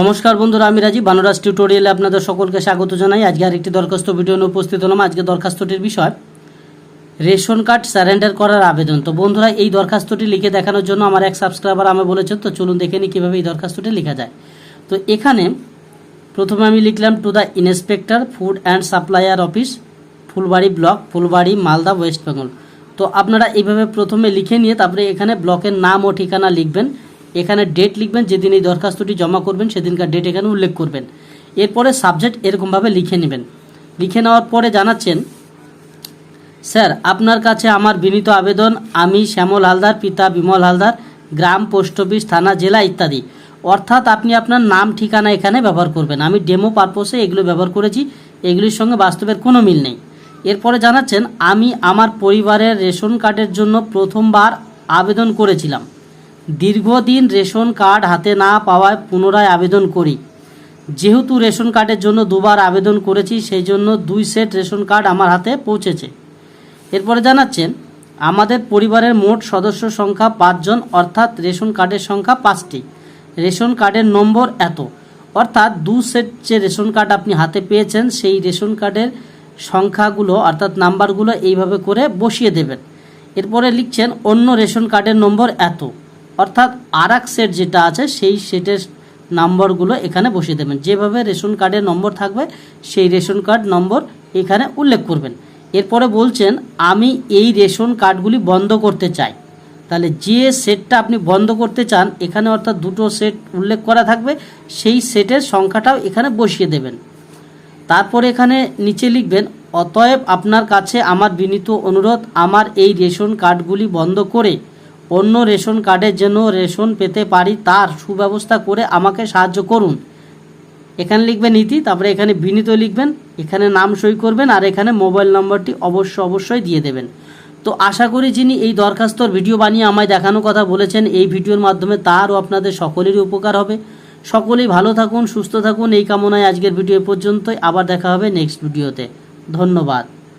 নমস্কার বন্ধুরা, আমি রাজি বানরাজ টিউটোরিয়ালে আপনাদের সকলকে স্বাগত জানাই। আজকে আরেকটি দরখাস্ত ভিডিও নিয়ে উপস্থিত হলাম। আজকে দরখাস্তটির বিষয়, রেশন কার্ড স্যারেন্ডার করার আবেদন। তো বন্ধুরা, এই দরখাস্তটি লিখে দেখানোর জন্য আমার এক সাবস্ক্রাইবার আমি বলেছেন, তো চলুন দেখে নিই কীভাবে এই দরখাস্তটি লেখা যায়। তো এখানে প্রথমে আমি লিখলাম to the inspector food and supplier office Phulbari block Phulbari Malda west Bengal তো আপনারা এইভাবে প্রথমে লিখে নিয়ে তারপরে এখানে ব্লকের নাম ও ঠিকানা লিখবেন। এখানে ডেট লিখবেন, যেদিন এই দরখাস্তটি জমা করবেন, সেদিনকার ডেট এখানে উল্লেখ করবেন। এরপরে সাবজেক্ট এরকমভাবে লিখে নেবেন। লিখে নেওয়ার পরে জানাচ্ছেন, স্যার, আপনার কাছে আমার বিনীত আবেদন, আমি শ্যামল হালদার, পিতা বিমল হালদার, গ্রাম, পোস্ট অফিস, থানা, জেলা ইত্যাদি। অর্থাৎ আপনি আপনার নাম, ঠিকানা এখানে ব্যবহার করবেন। আমি ডেমো পারপোসে এগুলো ব্যবহার করেছি, এগুলির সঙ্গে বাস্তবের কোনো মিল নেই। এরপরে জানাচ্ছেন, আমি আমার পরিবারের রেশন কার্ডের জন্য প্রথমবার আবেদন করেছিলাম। দীর্ঘদিন রেশন কার্ড হাতে না পাওয়ায় পুনরায় আবেদন করি। যেহেতু রেশন কার্ডের জন্য দুবার আবেদন করেছি সেই জন্য দুই সেট রেশন কার্ড আমার হাতে পৌঁছেছে। এরপরে জানাচ্ছেন, আমাদের পরিবারের মোট সদস্য সংখ্যা পাঁচজন, অর্থাৎ রেশন কার্ডের সংখ্যা পাঁচটি। রেশন কার্ডের নম্বর এত। অর্থাৎ দু সেট যে রেশন কার্ড আপনি হাতে পেয়েছেন, সেই রেশন কার্ডের সংখ্যাগুলো, অর্থাৎ নাম্বারগুলো এইভাবে করে বসিয়ে দেবেন। এরপরে লিখছেন, অন্য রেশন কার্ডের নম্বর এত। অর্থাৎ আর সেট যেটা আছে, সেই সেটের নম্বরগুলো এখানে বসিয়ে দেবেন। যেভাবে রেশন কার্ডের নম্বর থাকবে, সেই রেশন কার্ড নম্বর এখানে উল্লেখ করবেন। এরপরে বলছেন, আমি এই রেশন কার্ডগুলি বন্ধ করতে চাই। তাহলে যে সেটটা আপনি বন্ধ করতে চান, এখানে অর্থাৎ দুটো সেট উল্লেখ করা থাকবে, সেই সেটের সংখ্যাটাও এখানে বসিয়ে দেবেন। তারপর এখানে নিচে লিখবেন, অতএব আপনার কাছে আমার বিনীত অনুরোধ, আমার এই রেশন কার্ডগুলি বন্ধ করে অন্য রেশন কার্ডের জন্য রেশন পেতে পারি, তার সুব্যবস্থা করে আমাকে সাহায্য করুন। এখানে লিখবেন নীতি, তারপরে এখানে বিনীত লিখবেন, এখানে নাম সই করবেন, আর এখানে মোবাইল নম্বরটি অবশ্য অবশ্যই দিয়ে দেবেন। তো আশা করি যিনি এই দরখাস্তর ভিডিও বানিয়ে আমায় দেখানোর কথা বলেছেন, এই ভিডিওর মাধ্যমে তারও আপনাদের সকলেরই উপকার হবে। সকলেই ভালো থাকুন, সুস্থ থাকুন, এই কামনায় আজকের ভিডিও পর্যন্তই। আবার দেখা হবে নেক্সট ভিডিওতে। ধন্যবাদ।